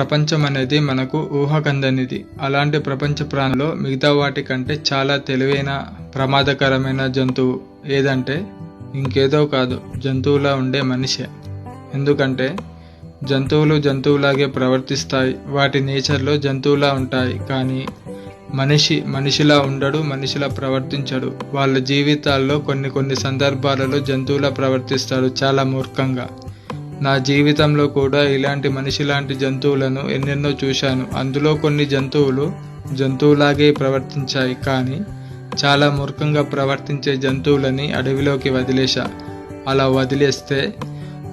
ప్రపంచం అనేది మనకు ఊహకందనిది. అలాంటి ప్రపంచ ప్రాణిలో మిగతా వాటి కంటే చాలా తెలివైన ప్రమాదకరమైన జంతువు ఏదంటే ఇంకేదో కాదు జంతువులా ఉండే మనిషే. ఎందుకంటే జంతువులు జంతువులాగే ప్రవర్తిస్తాయి. వాటి నేచర్లో జంతువులా ఉంటాయి. కానీ మనిషి మనిషిలా ఉండడు మనిషిలా ప్రవర్తించడు. వాళ్ళ జీవితాల్లో కొన్ని కొన్ని సందర్భాలలో జంతువులా ప్రవర్తిస్తాడు చాలా మూర్ఖంగా. నా జీవితంలో కూడా ఇలాంటి మనిషి లాంటి జంతువులను ఎన్నెన్నో చూశాను. అందులో కొన్ని జంతువులు జంతువులాగే ప్రవర్తించాయి కానీ చాలా మూర్ఖంగా ప్రవర్తించే జంతువులని అడవిలోకి వదిలేశా. అలా వదిలేస్తే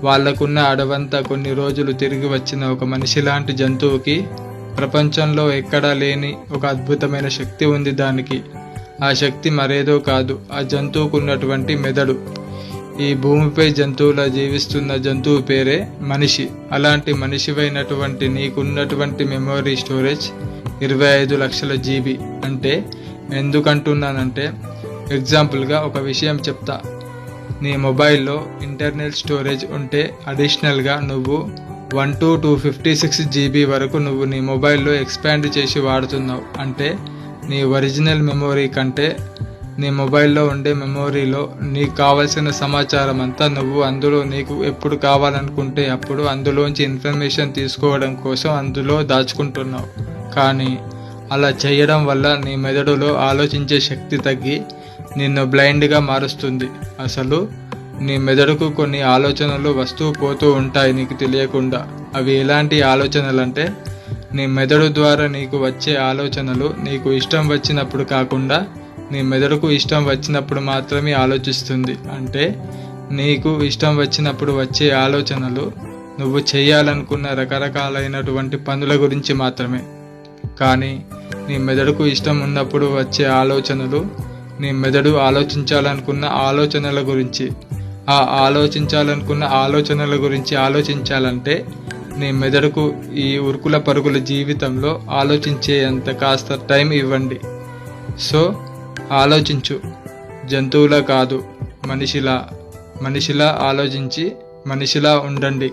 వాళ్ళకున్న అడవంతా కొన్ని రోజులు తిరిగి వచ్చిన ఒక మనిషి లాంటి జంతువుకి ప్రపంచంలో ఎక్కడా లేని ఒక అద్భుతమైన శక్తి ఉంది దానికి. ఆ శక్తి మరేదో కాదు ఆ జంతువుకున్నటువంటి మెదడు. ఈ భూమిపై జంతువులా జీవిస్తున్న జంతువు పేరే మనిషి. అలాంటి మనిషివైనటువంటి నీకున్నటువంటి మెమొరీ స్టోరేజ్ ఇరవై ఐదు లక్షల జీబీ. అంటే ఎందుకంటున్నానంటే ఎగ్జాంపుల్గా ఒక విషయం చెప్తా. నీ మొబైల్లో ఇంటర్నల్ స్టోరేజ్ ఉంటే అడిషనల్గా నువ్వు one to two fifty six GB వరకు నువ్వు నీ మొబైల్లో ఎక్స్పాండ్ చేసి వాడుతున్నావు. అంటే నీ ఒరిజినల్ మెమొరీ కంటే నీ మొబైల్లో ఉండే మెమొరీలో నీకు కావాల్సిన సమాచారం అంతా నువ్వు అందులో నీకు ఎప్పుడు కావాలనుకుంటే అప్పుడు అందులోంచి ఇన్ఫర్మేషన్ తీసుకోవడం కోసం అందులో దాచుకుంటున్నావు. కానీ అలా చేయడం వల్ల నీ మెదడులో ఆలోచించే శక్తి తగ్గి నిన్ను బ్లైండ్గా మారుస్తుంది. అసలు నీ మెదడుకు కొన్ని ఆలోచనలు వస్తూ పోతూ ఉంటాయి నీకు తెలియకుండా. అవి ఎలాంటి ఆలోచనలు అంటే నీ మెదడు ద్వారా నీకు వచ్చే ఆలోచనలు నీకు ఇష్టం వచ్చినప్పుడు కాకుండా నీ మెదడుకు ఇష్టం వచ్చినప్పుడు మాత్రమే ఆలోచిస్తుంది. అంటే నీకు ఇష్టం వచ్చినప్పుడు వచ్చే ఆలోచనలు నువ్వు చేయాలనుకున్న రకరకాలైనటువంటి పనుల గురించి మాత్రమే. కానీ నీ మెదడుకు ఇష్టం ఉన్నప్పుడు వచ్చే ఆలోచనలు నీ మెదడు ఆలోచించాలనుకున్న ఆలోచనల గురించి ఆ ఆలోచించాలనుకున్న ఆలోచనల గురించి ఆలోచించాలంటే నీ మెదడుకు ఈ ఉరుకుల పరుగుల జీవితంలో ఆలోచించే అంత కాస్త టైం ఇవ్వండి. సో ఆలోచించు. జంతువులా కాదు మనిషిలా. మనిషిలా ఆలోచించి మనిషిలా ఉండండి.